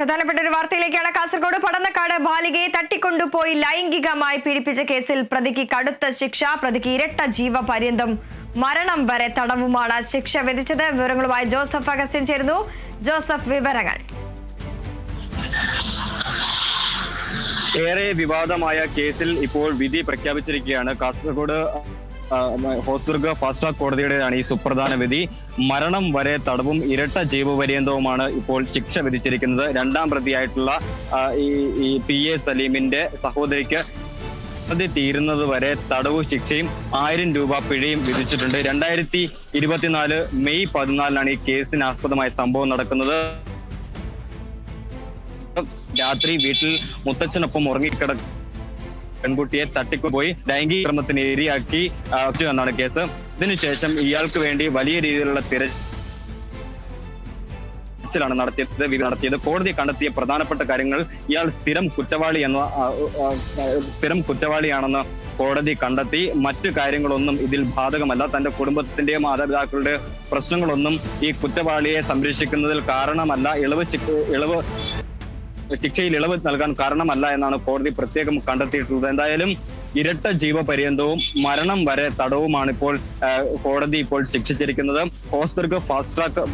പ്രധാനപ്പെട്ട ഒരു വാർത്തയിലേക്കാണ് കാസർഗോഡ് പടന്നക്കാട് ബാലികയെ തട്ടിക്കൊണ്ടുപോയി ലൈംഗികമായി പീഡിപ്പിച്ച കേസിൽ പ്രതിക്ക് കടുത്ത ശിക്ഷ പ്രതിക്ക് ഇരട്ട ജീവപര്യന്തം. മരണം വരെ തടവുമാണ് ശിക്ഷ വിധിച്ചത്. വിവരങ്ങളുമായി ജോസഫ് അഗസ്റ്റിൻ ചേരുന്നു. ജോസഫ് വിവരങ്ങൾ. ഏറെ വിവാദമായ കേസിൽ ഇപ്പോൾ വിധി പ്രഖ്യാപിച്ചിരിക്കുകയാണ് കാസർഗോഡ് ഹോസ്ദുർഗ് ഫാസ്റ്റ് ട്രാക്ക് കോടതിയുടേതാണ് ഈ സുപ്രധാന വിധി. മരണം വരെ തടവും ഇരട്ട ജീവപര്യന്തവുമാണ് ഇപ്പോൾ ശിക്ഷ വിധിച്ചിരിക്കുന്നത്. രണ്ടാം പ്രതിയായിട്ടുള്ള ഈ പി എ സലീമിന്റെ സഹോദരിക്ക് പ്രതി തീരുന്നത് വരെ തടവ് ശിക്ഷയും ആയിരം രൂപ പിഴയും വിധിച്ചിട്ടുണ്ട്. രണ്ടായിരത്തി ഇരുപത്തിനാല് മെയ് പതിനാലിനാണ് ഈ കേസിന് ആസ്പദമായ സംഭവം നടക്കുന്നത്. രാത്രി വീട്ടിൽ മുത്തച്ഛനൊപ്പം ഉറങ്ങിക്കിട പെൺകുട്ടിയെ തട്ടിക്കൊണ്ടുപോയി ലൈംഗിക ക്രമത്തിന് ഇരയാക്കി എന്നാണ് കേസ്. ഇതിനുശേഷം ഇയാൾക്ക് വേണ്ടി വലിയ രീതിയിലുള്ള തിരച്ചിലാണ് നടത്തിയത് വിധി നടത്തിയത്. കോടതി കണ്ടെത്തിയ പ്രധാനപ്പെട്ട കാര്യങ്ങൾ ഇയാൾ സ്ഥിരം കുറ്റവാളി എന്ന സ്ഥിരം കുറ്റവാളിയാണെന്ന് കോടതി കണ്ടെത്തി. മറ്റു കാര്യങ്ങളൊന്നും ഇതിൽ ബാധകമല്ല. തന്റെ കുടുംബത്തിന്റെയും മാതാപിതാക്കളുടെ പ്രശ്നങ്ങളൊന്നും ഈ കുറ്റവാളിയെ സംരക്ഷിക്കുന്നതിൽ കാരണമല്ല. ഇളവ് ഇളവ് ശിക്ഷയിൽ ഇളവ് നൽകാൻ കാരണമല്ല എന്നാണ് കോടതി പ്രത്യേകം കണ്ടെത്തിയിട്ടുള്ളത്. എന്തായാലും ഇരട്ട ജീവപര്യന്തവും മരണം വരെ തടവുമാണ് ഇപ്പോൾ കോടതി ഇപ്പോൾ ശിക്ഷിച്ചിരിക്കുന്നത്. ഹോസ്ദുർഗ് ഫാസ്റ്റ് ട്രാക്ക്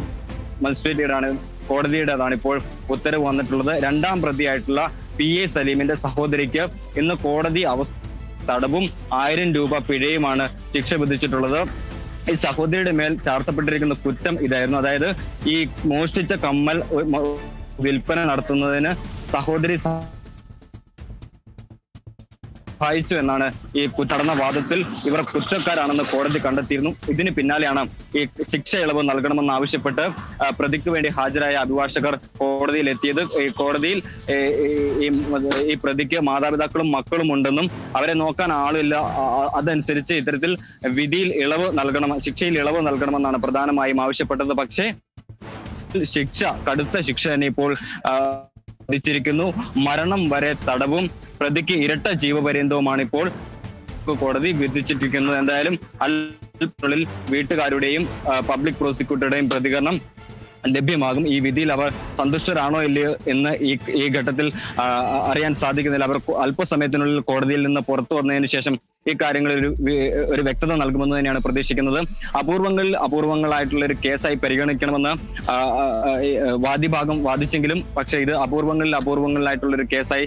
മജിസ്ട്രേറ്റിയുടെയാണ് കോടതിയുടേതാണ് ഇപ്പോൾ ഉത്തരവ് വന്നിട്ടുള്ളത്. രണ്ടാം പ്രതിയായിട്ടുള്ള പി എ സലീമിന്റെ സഹോദരിക്ക് ഇന്ന് കോടതി അവസ്ഥ തടവും ആയിരം രൂപ പിഴയുമാണ് ശിക്ഷ വിധിച്ചിട്ടുള്ളത്. ഈ സഹോദരിയുടെ മേൽ ചാർത്തപ്പെട്ടിരിക്കുന്ന കുറ്റം ഇതായിരുന്നു. അതായത് ഈ മോഷ്ടിച്ച കമ്മൽ വിൽപ്പന നടത്തുന്നതിന് സഹോദരി സഹായിച്ചു എന്നാണ് ഈ കു- നടന്ന വാദത്തിൽ ഇവർ കുറ്റക്കാരാണെന്ന് കോടതി കണ്ടെത്തിയിരുന്നു. ഇതിന് പിന്നാലെയാണ് ഈ ശിക്ഷ ഇളവ് നൽകണമെന്ന് ആവശ്യപ്പെട്ട് പ്രതിക്ക് വേണ്ടി ഹാജരായ അഭിഭാഷകർ കോടതിയിൽ എത്തിയത് ഈ കോടതിയിൽ ഈ- പ്രതിക്ക് മാതാപിതാക്കളും മക്കളും ഉണ്ടെന്നും അവരെ നോക്കാൻ ആളില്ല. അതനുസരിച്ച് ഇത്തരത്തിൽ വിധിയിൽ ഇളവ് നൽകണം ശിക്ഷയിൽ ഇളവ് നൽകണമെന്നാണ് പ്രധാനമായും ആവശ്യപ്പെട്ടത്. പക്ഷേ ശിക്ഷ കടുത്ത ശിക്ഷ തന്നെ ഇപ്പോൾ വിധിച്ചിരിക്കുന്നു. മരണം വരെ തടവും പ്രതിക്ക് ഇരട്ട ജീവപര്യന്തവുമാണ് ഇപ്പോൾ കോടതി വിധിച്ചിരിക്കുന്നത് എന്തായാലും അല്പുള്ളിൽ വീട്ടുകാരുടെയും പബ്ലിക് പ്രോസിക്യൂട്ടറുടെയും പ്രതികരണം ലഭ്യമാകും. ഈ വിധിയിൽ അവർ സന്തുഷ്ടരാണോ ഇല്ലയോ എന്ന് ഈ ഈ ഘട്ടത്തിൽ അറിയാൻ സാധിക്കുന്നില്ല. അവർ അല്പസമയത്തിനുള്ളിൽ കോടതിയിൽ നിന്ന് പുറത്തു വന്നതിന് ശേഷം ഈ കാര്യങ്ങളിൽ ഒരു ഒരു വ്യക്തത നൽകുമെന്ന് തന്നെയാണ് പ്രതീക്ഷിക്കുന്നത്. അപൂർവങ്ങളിൽ അപൂർവങ്ങളായിട്ടുള്ള ഒരു കേസായി പരിഗണിക്കണമെന്ന് വാദിഭാഗം വാദിച്ചെങ്കിലും പക്ഷേ ഇത് അപൂർവങ്ങളിൽ അപൂർവങ്ങളിലായിട്ടുള്ള ഒരു കേസായി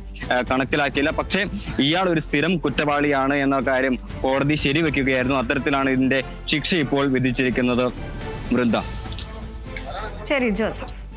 കണക്കിലാക്കിയില്ല. പക്ഷേ ഇയാൾ ഒരു സ്ഥിരം കുറ്റവാളിയാണ് എന്ന കാര്യം കോടതി ശരിവെക്കുകയായിരുന്നു. അത്തരത്തിലാണ് ഇതിന്റെ ശിക്ഷ ഇപ്പോൾ വിധിച്ചിരിക്കുന്നത്. വൃന്ദ. ശരി ജോസഫ്.